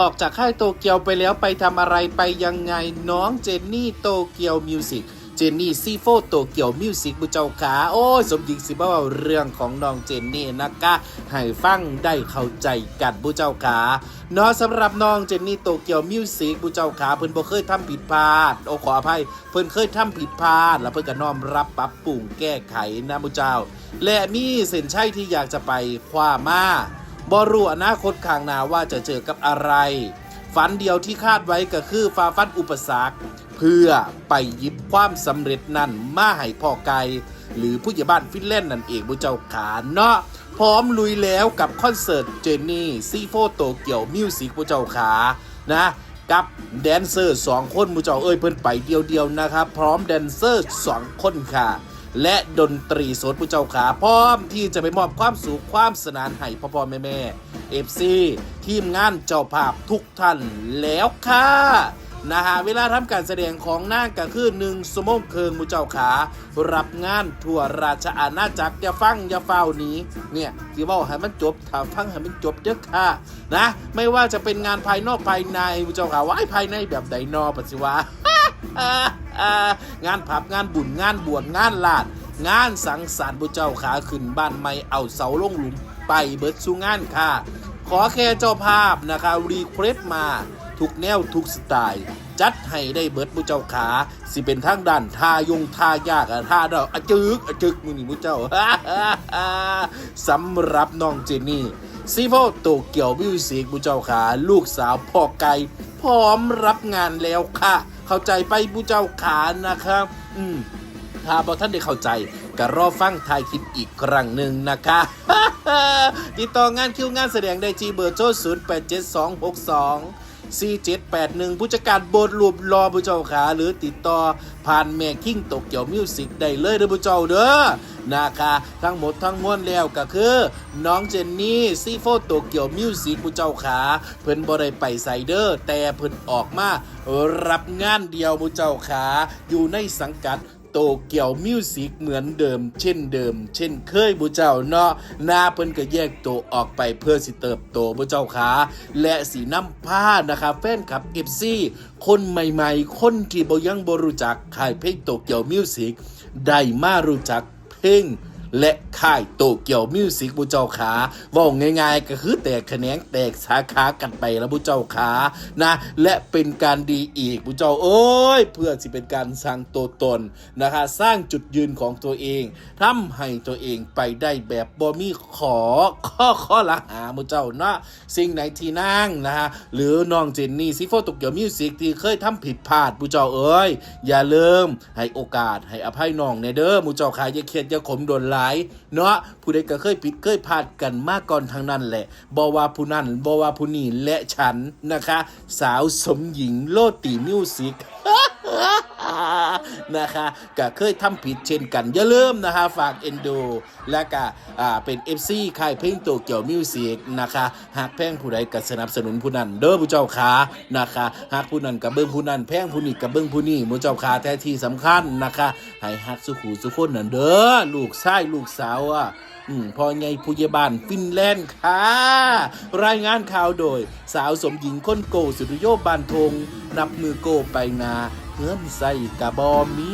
ออกจากค่ายโตเกียวไปแล้วไปทำอะไรไปยังไงน้องเจนนี่โตเกียวมิวสิกเจนนี่ซีโฟโตเกียวมิวสิกบุเจ้าขาโอ้ยสมหญิงสิบ่าเรื่องของน้องเจนนี่นะคะให้ฟังได้เข้าใจกันบุเจ้าขาเนาะสำหรับน้องเจนนี่โตเกียวมิวสิกบุเจ้าขาเพิ่นบ่เคยทำผิดพลาดโอ้ขออภัยเพิ่นเคยทำผิดพลาด แล้วเพิ่นก็น้อมรับปรับปรุงแก้ไขนะบุเจ้า และมีเส้นชัยที่อยากจะไปคว้ามา บรู้อนาคตข้างหน้าว่าจะเจอกับอะไร ฝันเดียวที่คาดไว้ก็คือฟาฟันอุปสรรค เพื่อไปยิบความสำเร็จนั้นมาให้พ่อไกลหรือผู้ใหญ่บ้านฟินแลนด์นั่นเองบุเจ้าขาเนาะพร้อมลุยแล้วกับคอนเสิร์ตเจนนี่ซีโฟโตเกียวมิวสิกบุเจ้าขานะกับแดนเซอร์สองคนบุเจ้าเอ้ยเพิ่นไปเดียวๆนะครับ พร้อมแดนเซอร์สองคนค่ะ และดนตรีสดผู้เจ้าขาพร้อมที่จะไปมอบความสุขความสนานให้พ่อพ่อแม่แม่เอฟซีทีมงานเจ้าภาพทุกท่านแล้วค่ะนะฮะเวลาทำการแสดงของนางก็คือหนึ่งสมงเคิงมูเจ้าขา รับงานทั่วราชอาณาจักรอย่าฟังอย่าเฝ้านี้เนี่ยที่ว่าให้มันจบถ้าฟังให้มันจบเด้อค่ะนะไม่ว่าจะเป็นงานภายนอกภายในมูเจ้าขาว่าไอ้ภายในแบบใดนอปัสสิวะ งานผับงานบุญงานบวชงานลาด งานสังสรรค์บุเจ้าขาขึ้นบ้านไม่เอาเสาลงหลุมไปเบิดสู่งานค่ะ ขอแค่เจ้าภาพนะคะรีเควสมา ทุกแนวทุกสไตล์จัดให้ได้เบิดบุเจ้าขา สิเป็นทางด้านทายงทายากอะท่าดอกอจึกอจึกมือนี่บุเจ้าสำหรับน้องเจนนี่ซีโฟโตเกียวมิวสิกบุเจ้าขา ลูกสาวพ่อไก่พร้อมรับงานแล้วค่ะ เข้าใจไปบุเจ้าขานะครับ อืมถ้าบอท่านได้เข้าใจก็รอฟังทายคลิปอีกครั้งหนึ่งนะคะ ติดต่องานคิวงานแสดงได้ที่เบอร์โทร0 8 7 2 6 2 4781 ผู้จัดการโบสถ์รวบรอผู้เจ้าขา หรือติดต่อผ่านแม่คิงตกเกี่ยวมิวสิกได้เลยเด้อผู้เจ้าเด้อนะคะทั้งหมดทั้งมวลแล้วก็คือ น้องเจนนี่ซีโฟโตเกียวมิวสิกผู้เจ้าขา เพิ่นบ่ได้ไปไซเดอร์ แต่เพิ่นออกมารับงานเดียวผู้เจ้าขา อยู่ในสังกัด โตเกียวมิวสิกเหมือนเดิม เช่นเดิม เช่นเคยบุเจ้าเนาะหน้าเพิ่นก็แยกตัวออกไปเพื่อสิเติบโตบุเจ้าขาและสีน้ำผ้านะคะแฟนคลับเอฟซีคนใหม่ๆ คนที่บ่ยังบ่รู้จักค่ายเพลงโตเกียวมิวสิกได้มารู้จักเพลง และค่ายโตเกียวมิวสิกบุเจ้าขาว่าง่ายๆ ก็คือแตกแขนงแตกสาขากันไปแล้วบุเจ้าขานะ และเป็นการดีอีกบุเจ้าโอ้ย เพื่อสิเป็นการสร้างตัวตนนะคะ สร้างจุดยืนของตัวเองทำให้ตัวเองไปได้แบบบ่มีขอข้อข้อละหาบุเจ้าเนาะสิ่งไหนที่นั่งนะฮะหรือน้องเจนนี่ซิโฟโตเกียวมิวสิกที่เคยทำผิดพลาดบุเจ้าเอ้ยอย่าลืมให้โอกาสให้อภัยน้องในเด้อมูเจ้าขาอย่าเครียดอย่าขมโดนหลายเนาะผู้ใดก็เคยผิดเคยพลาดกันมาก่อนทางนั้นแหละบอว่าผู้นั้นบอว่าผู้นี้และฉันนะคะ สาวสมหญิงโลติมิวสิก นะคะก็เคยทำผิดเช่นกัน อย่าลืมนะคะ ฝากเอ็นดู และก็เป็น FC ค่ายเพลงโตเกียวมิวสิกนะคะ หากแพงผู้ใดก็สนับสนุนผู้นั้น เด้อผู้เจ้าขานะคะ หากผู้นั้นกับเบิ้งผู้นั้น แพงผู้นี้กับเบิ้งผู้นี้ผู้เจ้าขาแท้ที่สำคัญนะคะให้ฮักสุขูสุขคนนั่นเด้อลูกชายลูกสาวอะอืมพอไงผู้ใหญ่บ้านฟินแลนด์ค่ะ รายงานข่าวโดย สาวสมหญิงค้นโกสุริโยบานทง นับมือโกไปนา เงินใส่กะบอมี